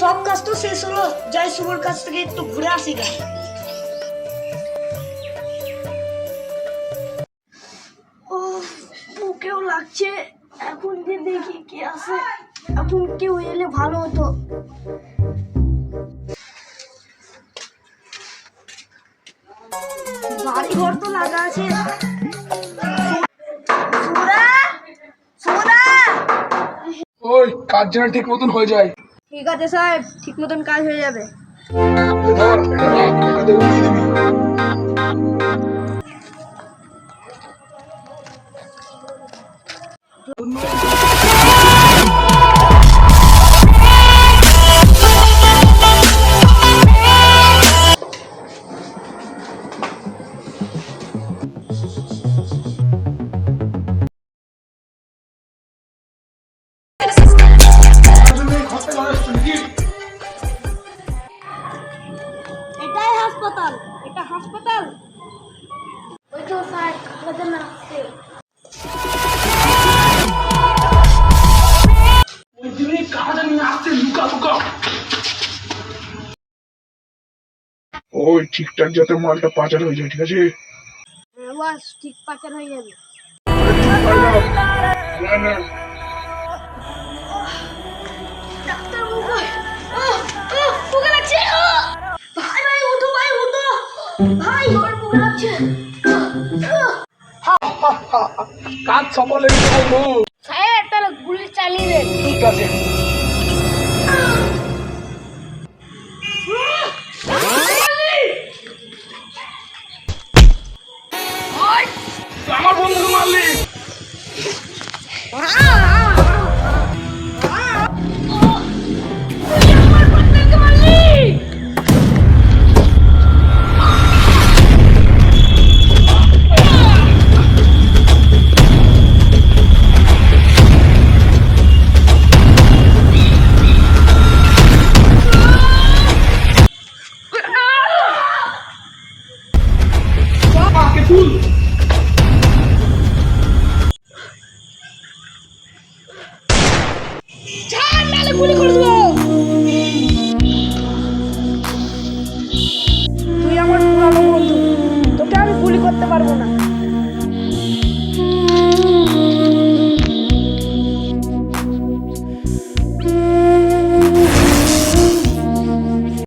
সব কাজ তো শেষ হলো। যাই শুভর কাছ থেকে একটু ঘুরে আসি গা। ও বুকেও লাগছে। এখন যে দেখি কে আসে এখন কেউ এলে ভালো হতো। বাড়ি ঘর তো লাগা আছে। সুরা সুরা ওই কাজ যেন ঠিক মতন হয়ে যায়। ঠিক আছে সাহেব ঠিক মতন কাজ হয়ে যাবে। ধর, হাসপাতাল ওই তো স্যার কাগজে না আসছে ওই দিনে কাজ নিয়ে আসছে লুকা লুকা ওই ঠিকঠাক যাতে মালটা পাচার হয়ে যায় ঠিক আছে? হ্যাঁ ঠিক পাচার হয়ে যাবে। ভাই ওর কাজ সফল হয়ে স্যার তাহলে গুলি চালিয়ে দেন ঠিক আছে। আমার বন্ধু মারলি গুলি করে